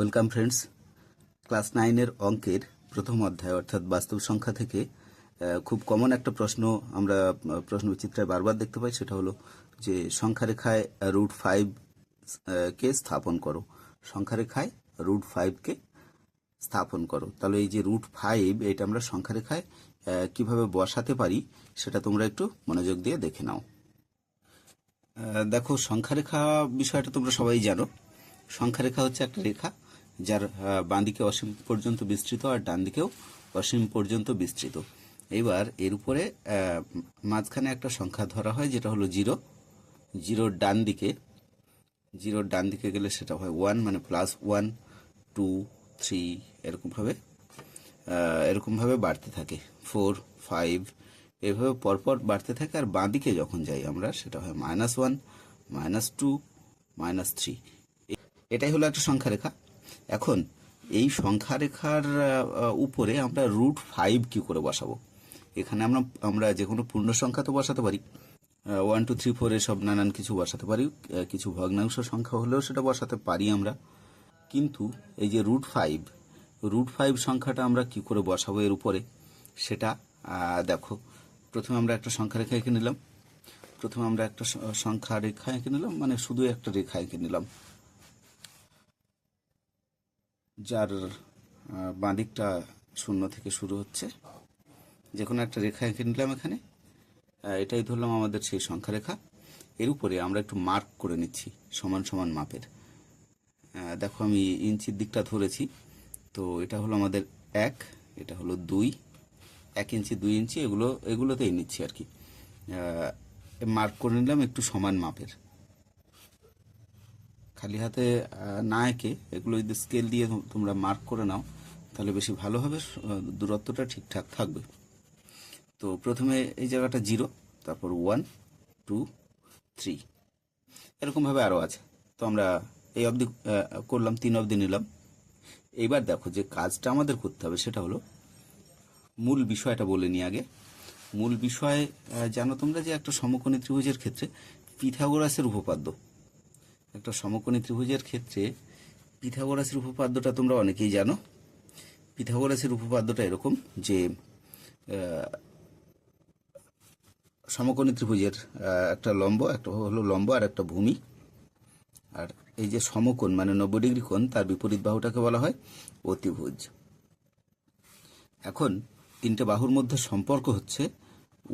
Welcome friends class নাইনের অঙ্কের প্রথম অধ্যায় অর্থাৎ বাস্তব সংখ্যা থেকে খুব কমন একটা প্রশ্ন আমরা প্রশ্ন বিচিত্রায় বারবার দেখতে পাই সেটা হলো যে সংখ্যা রেখায় রুট ফাইভ কে স্থাপন করো? সংখ্যা রেখায় রুট ফাইভকে স্থাপন করো। তাহলে এই যে রুট ফাইভ এটা আমরা সংখ্যা রেখায় আহ, কীভাবে বসাতে পারি সেটা তোমরা একটু মনোযোগ দিয়ে দেখে নাও। দেখো সংখ্যারেখা বিষয়টা তোমরা সবাই জানো। সংখ্যারেখা হচ্ছে একটা রেখা যার বাঁ দিকে অসীম পর্যন্ত বিস্তৃত আর ডান দিকেও অসীম পর্যন্ত বিস্তৃত। এবার এর উপরে মাঝখানে একটা সংখ্যা ধরা হয়, যেটা হলো জিরো। জিরোর ডান দিকে জিরোর ডান দিকে গেলে সেটা হয় ওয়ান মানে প্লাস ওয়ান টু থ্রি এরকমভাবে এরকমভাবে বাড়তে থাকে। ফোর ফাইভ এভাবে পরপর বাড়তে থাকে আর বাঁ দিকে যখন যাই আমরা, সেটা হয় minus one minus two minus three এটাই হলো একটা সংখ্যা রেখা এখন এই সংখ্যা রেখার উপরে আমরা রুট ফাইভ কি করে বসাবো? এখানে আমরা আমরা যে কোনো পূর্ণ সংখ্যা তো বসাতে পারি। ওয়ান টু থ্রি ফোর এসব নানান কিছু বসাতে পারি। কিছু ভগ্নাংশ সংখ্যা হলেও সেটা বসাতে পারি আমরা। কিন্তু এই যে রুট ফাইভ রুট ফাইভ সংখ্যাটা আমরা কি করে বসাবো এর উপরে? সেটা দেখো। প্রথমে আমরা একটা সংখ্যা রেখা এঁকে নিলাম। প্রথমে আমরা একটা সংখ্যা রেখা এঁকে নিলাম মানে শুধু একটা রেখা এঁকে নিলাম। যার আহ, বাঁ দিকটা শূন্য থেকে শুরু হচ্ছে। যে কোনো একটা রেখা এঁকে নিলাম এখানে। এটাই ধরলাম আমাদের সেই সংখ্যা রেখা এর উপরে আমরা একটু মার্ক করে নিচ্ছি সমান সমান মাপের। দেখো আমি ইঞ্চির দিকটা ধরেছি। তো এটা হলো আমাদের এক এটা হলো দুই। এক ইঞ্চি দুই ইঞ্চি এগুলো এগুলোতেই নিচ্ছি আর কি। মার্ক করে নিলাম একটু সমান মাপের। খালি হাতে না এঁকে এগুলো যদি স্কেল দিয়ে তোমরা মার্ক করে নাও, তাহলে বেশি ভালো হবে দূরত্বটা ঠিকঠাক থাকবে। তো প্রথমে এই জায়গাটা জিরো তারপর ওয়ান টু থ্রি এরকমভাবে আরও আছে। তো আমরা এই অবধি করলাম, তিন অবধি নিলাম। এইবার দেখো যে কাজটা আমাদের করতে হবে, সেটা হলো মূল বিষয়টা বলে নিই আগে। মূল বিষয় জানো তোমরা যে একটা সমকোণী ত্রিভুজের ক্ষেত্রে পিথাগোরাসের উপপাদ্য। একটা সমকোণী ত্রিভুজের ক্ষেত্রে পিথাগোরাসের উপপাদ্যটা তোমরা অনেকেই জানো। পিথাগোরাসের উপপাদ্যটা এরকম যে সমকোণী ত্রিভুজের একটা লম্ব, একটা হলো লম্ব আর একটা ভূমি। আর এই যে সমকোণ মানে নব্বই ডিগ্রি কোণ, তার বিপরীত বাহুটাকে বলা হয় অতিভুজ। এখন তিনটে বাহুর মধ্যে সম্পর্ক হচ্ছে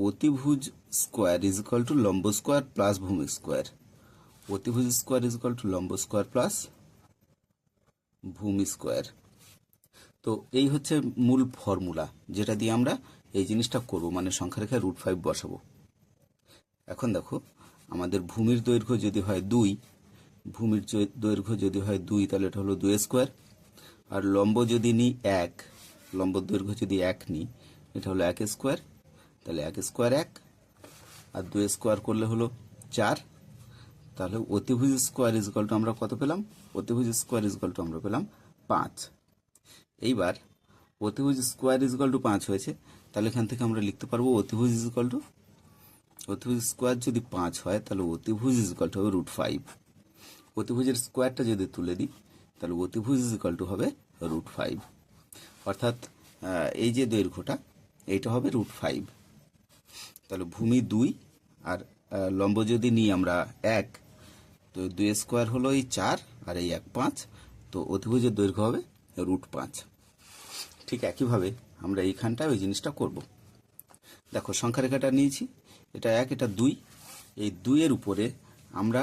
অতিভুজ স্কোয়ার ইজ ইকাল টু লম্ব স্কোয়ার প্লাস ভূমি স্কোয়ার। অতিভুজ স্কোয়ার ইজ ইকাল টু লম্ব স্কোয়ার প্লাস ভূমি স্কোয়ার তো এই হচ্ছে মূল ফর্মুলা যেটা দিয়ে আমরা এই জিনিসটা করব মানে সংখ্যা রেখায় রুট ফাইভ বসাবো। এখন দেখো, আমাদের ভূমির দৈর্ঘ্য যদি হয় দুই, ভূমির দৈর্ঘ্য যদি হয় দুই, তাহলে এটা হলো দুই স্কোয়ার আর লম্ব যদি নিই এক, লম্ব দৈর্ঘ্য যদি এক নিই, এটা হলো এক স্কোয়ার তাহলে এক স্কোয়ার এক, আর দুই স্কোয়ার করলে হলো চার। তাহলে অতিভুজ স্কোয়ার ইজকাল টু আমরা কত পেলাম? অতিভুজ স্কোয়ার ইজকাল টু আমরা পেলাম পাঁচ। এইবার অতিভুজ স্কোয়ার ইজকাল টু পাঁচ হয়েছে, তাহলে এখান থেকে আমরা লিখতে পারব অতিভুজ ইজকাল টু অতিভুজ স্কোয়ার যদি পাঁচ হয়, তাহলে অতিভুজ ইজকাল টু হবে রুট ফাইভ অতিভুজের স্কোয়ারটা যদি তুলে দিই, তাহলে অতিভুজ ইজকাল টু হবে রুট ফাইভ অর্থাৎ এই যে দৈর্ঘ্যটা, এইটা হবে রুট ফাইভ তাহলে ভূমি দুই আর লম্ব যদি নিই আমরা এক তো দুই স্কোয়ার হলো এই চার আর এই এক পাঁচ। তো অতিভুজের দৈর্ঘ্য হবে রুট পাঁচ। ঠিক একইভাবে আমরা এইখানটায় ওই জিনিসটা করব। দেখো সংখ্যা রেখাটা নিয়েছি, এটা এক, এটা দুই। এই দুইয়ের উপরে আমরা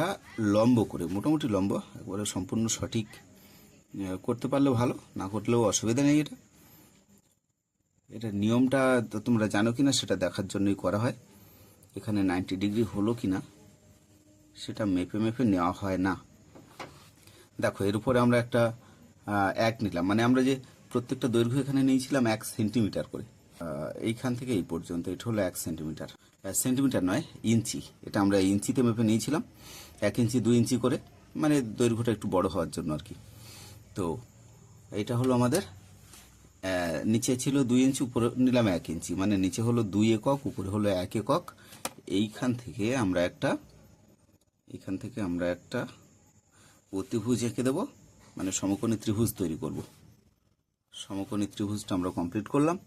লম্ব করে, মোটামুটি লম্ব, একবারে সম্পূর্ণ সঠিক করতে পারলে ভালো, না করলেও অসুবিধা নেই এটা। এটা নিয়মটা তো তোমরা জানো কিনা সেটা দেখার জন্যই করা হয়। এখানে নাইনটি ডিগ্রি হলো কিনা সেটা মেপে মেপে নেওয়া হয় না। দেখো, এর উপরে আমরা একটা এক নিলাম। মানে আমরা যে প্রত্যেকটা দৈর্ঘ্য এখানে নিয়েছিলাম এক সেন্টিমিটার করে। এইখান থেকে এই পর্যন্ত, এটা হলো এক সেন্টিমিটার। সেন্টিমিটার নয়, ইঞ্চি। এটা আমরা ইঞ্চিতে মেপে নিয়েছিলাম। এক ইঞ্চি, দুই ইঞ্চি করে মানে দৈর্ঘ্যটা একটু বড় হওয়ার জন্য আর কি। তো, এটা হলো আমাদের নিচে ছিল দুই ইঞ্চি, উপরে নিলাম এক ইঞ্চি। মানে নিচে হলো দুই একক, উপরে হলো এক একক। এইখান থেকে আমরা একটা এখান থেকে আমরা একটা অতিভুজ এঁকে দেবো মানে সমকোণী ত্রিভুজ তৈরি করব। সমকোণী ত্রিভুজটা আমরা কমপ্লিট করলাম।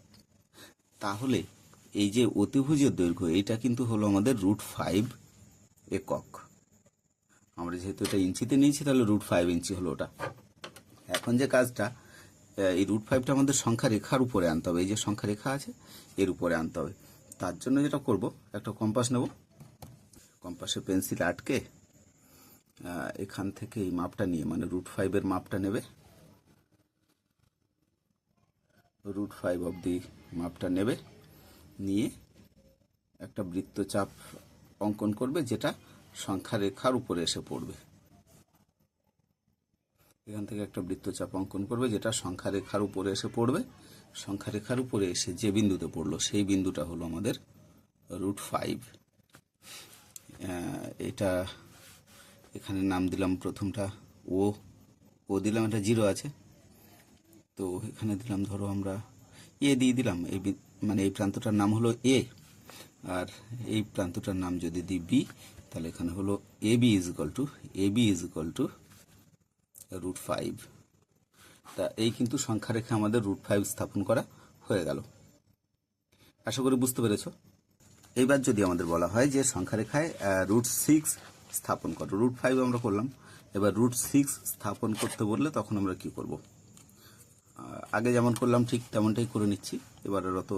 তাহলে এই যে অতিভুজের দৈর্ঘ্য এটা কিন্তু হলো আমাদের রুট ফাইভ একক। আমরা যেহেতু এটা ইঞ্চিতে নিয়েছি, তাহলে রুট ফাইভ ইঞ্চি হলো ওটা। এখন যে কাজটা এই রুট ফাইভটা আমাদের সংখ্যা রেখার উপরে আনতে হবে। এই যে সংখ্যা রেখা আছে, এর উপরে আনতে হবে। তার জন্য যেটা করব, একটা কম্পাস নেব। কম্পাসে পেন্সিল আটকে এখান থেকে এই মাপটা নিয়ে মানে রুট ফাইভের মাপটা নেবে। রুট ফাইভ অব দি মাপটা নেবে, নিয়ে একটা বৃত্তচাপ অঙ্কন করবে, যেটা সংখ্যা রেখার উপরে এসে পড়বে। এখান থেকে একটা বৃত্তচাপ অঙ্কন করবে, যেটা সংখ্যা রেখার উপরে এসে পড়বে। সংখ্যা রেখার উপরে এসে যে বিন্দুতে পড়ল, সেই বিন্দুটা হলো আমাদের রুট ফাইভ এটা এখানে নাম দিলাম প্রথমটা ও ও দিলাম, এটা জিরো আছে। তো এখানে দিলাম, ধরো আমরা এ দিয়ে দিলাম। এই মানে এই প্রান্তটার নাম হলো এ। আর এই প্রান্তটার নাম যদি দিই বি, তাহলে এখানে হলো A B is equal to, A B is equal to root five. তা এই কিন্তু সংখ্যা রেখে আমাদের রুট ফাইভ স্থাপন করা হয়ে গেল। আশা করি বুঝতে পেরেছ। এইবার যদি আমাদের বলা হয় যে সংখ্যা রেখায় রুট সিক্স স্থাপন করো। রুট ফাইভ আমরা করলাম। এবার রুট সিক্স স্থাপন করতে বললে তখন আমরা কি করব? আগে যেমন করলাম ঠিক তেমনটাই করে নিচ্ছি। এবার আর অত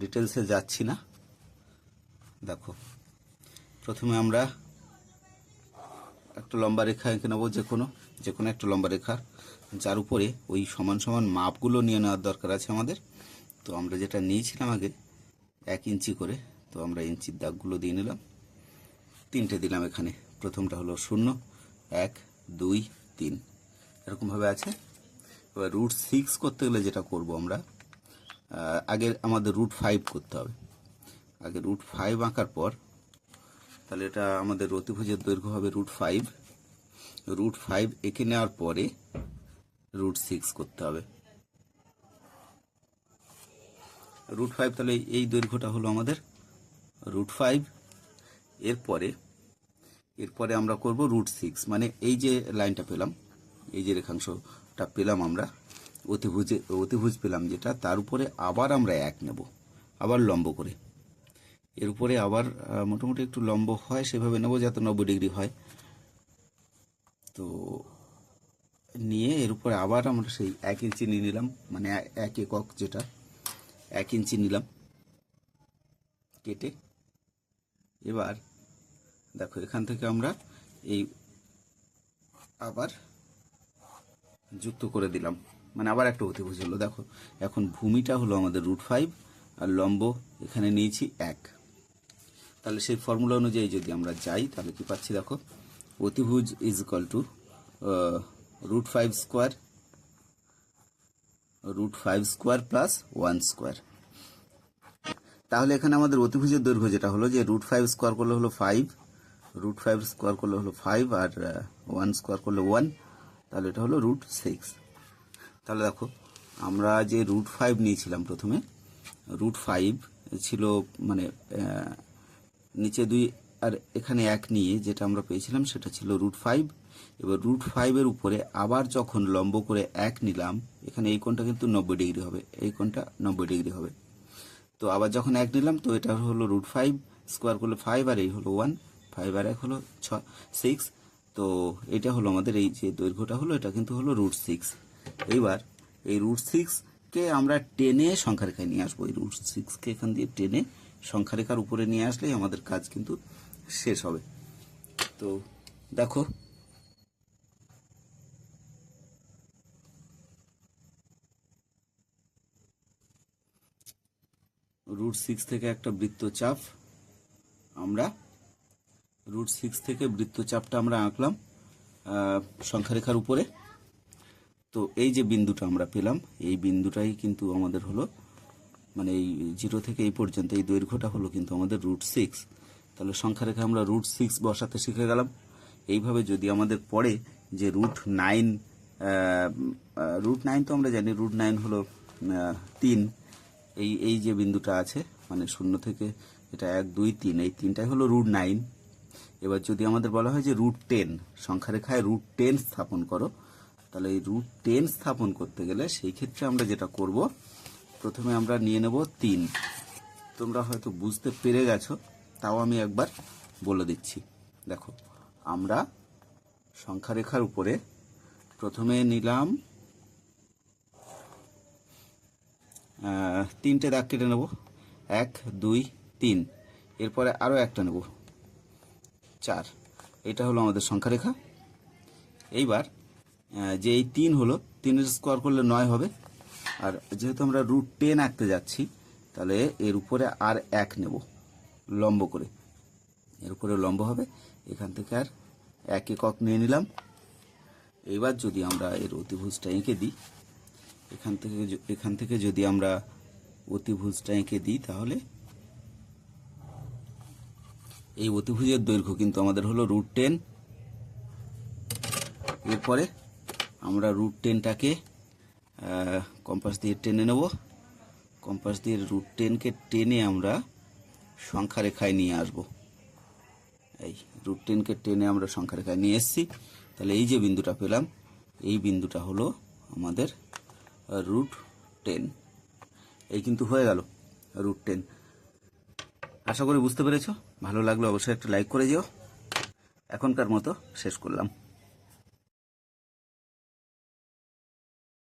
ডিটেলসে যাচ্ছি না। দেখো, প্রথমে আমরা একটা লম্বা রেখা এঁকে নেব যে কোনো যে কোনো একটা লম্বা রেখা। যার উপরে ওই সমান সমান মাপগুলো নিয়ে নেওয়ার দরকার আছে আমাদের। তো আমরা যেটা নিয়েছিলাম আগে, এক ইঞ্চি করে, তো আমরা ইঞ্চির দাগগুলো দিয়ে নিলাম। তিনটে দিলাম এখানে। প্রথমটা হলো শূন্য, এক, দুই, তিন। এরকমভাবে আছে। এবার রুট সিক্স করতে গেলে যেটা করব আমরা আগে আমাদের রুট ফাইভ করতে হবে। আগে রুট ফাইভ আঁকার পর, তাহলে এটা আমাদের অতিভুজের দৈর্ঘ্য হবে রুট ফাইভ রুট ফাইভ এঁকে নেওয়ার পরে রুট সিক্স করতে হবে। রুট ফাইভ তাহলে এই দৈর্ঘ্যটা হলো আমাদের রুট ফাইভ এরপরে এরপরে আমরা করব রুট সিক্স মানে এই যে লাইনটা পেলাম, এই যে রেখাংশটা পেলাম আমরা, অতিভুজে, অতিভুজ পেলাম যেটা, তার উপরে আবার আমরা এক নেব, আবার লম্ব করে। এর উপরে আবার মোটামুটি একটু লম্ব হয়, সেভাবে নেব যাতে নব্বই ডিগ্রি হয়। তো নিয়ে এর উপরে আবার আমরা সেই এক ইঞ্চি নিয়ে নিলাম মানে এক একক যেটা, এক ইঞ্চি নিলাম, কেটে এবার দেখো, এখান থেকে আমরা এই আবার যুক্ত করে দিলাম। মানে আবার একটা অতিভুজ হলো। দেখো, এখন ভূমিটা হলো আমাদের রুট ফাইভ আর লম্ব এখানে নিয়েছি এক। তাহলে সেই ফর্মুলা অনুযায়ী যদি আমরা যাই, তাহলে কি পাচ্ছি দেখো? অতিভুজ is equal to root five square root five square plus one square তাহলে এখানে আমাদের অতিভুজের দৈর্ঘ্য যেটা হলো যে রুট ফাইভ স্কোয়ার করলে হলো ফাইভ রুট ফাইভ স্কোয়ার করলে হলো ফাইভ আর ওয়ান স্কোয়ার করলে ওয়ান তাহলে এটা হলো রুট সিক্স তাহলে দেখো আমরা যে রুট ফাইভ নিয়েছিলাম প্রথমে রুট ফাইভ ছিল মানে আহ, নিচে দুই আর এখানে এক নিয়ে যেটা আমরা পেয়েছিলাম সেটা ছিল রুট ফাইভ এবার রুট ফাইভের উপরে আবার যখন লম্ব করে এক নিলাম এখানে এই কোণটা কিন্তু নব্বই ডিগ্রি হবে এই কোণটা নব্বই ডিগ্রি হবে। তো আবার যখন এক নিলাম তো এটা হলো রুট ফাইভ স্কোয়ার করলে ফাইভ আর এই হলো ওয়ান ফাইভ আর এক হলো ছ সিক্স তো এটা হলো আমাদের এই যে দৈর্ঘ্যটা হলো, এটা কিন্তু হলো রুট সিক্স এইবার এই রুট সিক্সকে আমরা টেনে সংখ্যা রেখায় নিয়ে আসব। এই রুট সিক্সকে এখান দিয়ে টেনে সংখ্যা রেখার উপরে নিয়ে আসলেই আমাদের কাজ কিন্তু শেষ হবে। তো দেখো। রুট সিক্স থেকে একটা বৃত্তচাপ আমরা রুট সিক্স থেকে বৃত্তচাপটা আমরা আঁকলাম সংখ্যারেখার উপরে। তো এই যে বিন্দুটা আমরা পেলাম, এই বিন্দুটাই কিন্তু আমাদের হলো মানে এই জিরো থেকে এই পর্যন্ত, এই দৈর্ঘ্যটা হলো কিন্তু আমাদের রুট সিক্স তাহলে সংখ্যারেখা আমরা রুট সিক্স বসাতে শিখে গেলাম। এইভাবে যদি আমাদের পড়ে যে রুট নাইন রুট নাইন তো আমরা জানি রুট নাইন হলো তিন। এই এই যে বিন্দুটা আছে মানে শূন্য থেকে এটা এক, দুই, তিন, এই তিনটাই হলো রুট নাইন এবার যদি আমাদের বলা হয় যে রুট টেন সংখ্যারেখায় রুট টেন স্থাপন করো, তাহলে এই রুট টেন স্থাপন করতে গেলে সেই ক্ষেত্রে আমরা যেটা করব, প্রথমে আমরা নিয়ে নেব তিন। তোমরা হয়তো বুঝতে পেরে গেছো, তাও আমি একবার বলে দিচ্ছি। দেখো, আমরা সংখ্যা রেখার উপরে প্রথমে নিলাম তিনটে দাগ কেটে নেব। এক, দুই, তিন। এরপরে আরও একটা নেব। চার। এটা হলো আমাদের সংখ্যা রেখা এইবার যে এই তিন হলো, তিনের স্কোয়ার করলে নয় হবে। আর যেহেতু আমরা রুট টেন আঁকতে যাচ্ছি, তাহলে এর উপরে আর এক নেব, লম্ব করে। এর উপরে লম্ব হবে। এখান থেকে আর এক একক নিয়ে নিলাম। এবার যদি আমরা এর অতিভুজটা এঁকে দিই, এখান থেকে এখান থেকে যদি আমরা অতিভুজটা এঁকে দিই, তাহলে এই অতিভুজের দৈর্ঘ্য কিন্তু আমাদের হলো রুট টেন এরপরে আমরা রুট টেনটাকে কম্পাস দিয়ে টেনে নেব। কম্পাস দিয়ে রুট টেনকে টেনে আমরা সংখ্যা রেখায় নিয়ে আসব। এই রুট টেনকে টেনে আমরা সংখ্যা রেখায় নিয়ে এসেছি। তাহলে এই যে বিন্দুটা পেলাম, এই বিন্দুটা হলো আমাদের রুট টেন এই কিন্তু হয়ে গেল রুট টেন আশা করি বুঝতে পেরেছ? ভালো লাগলে অবশ্যই একটা লাইক করে যেও। এখনকার মতো শেষ করলাম।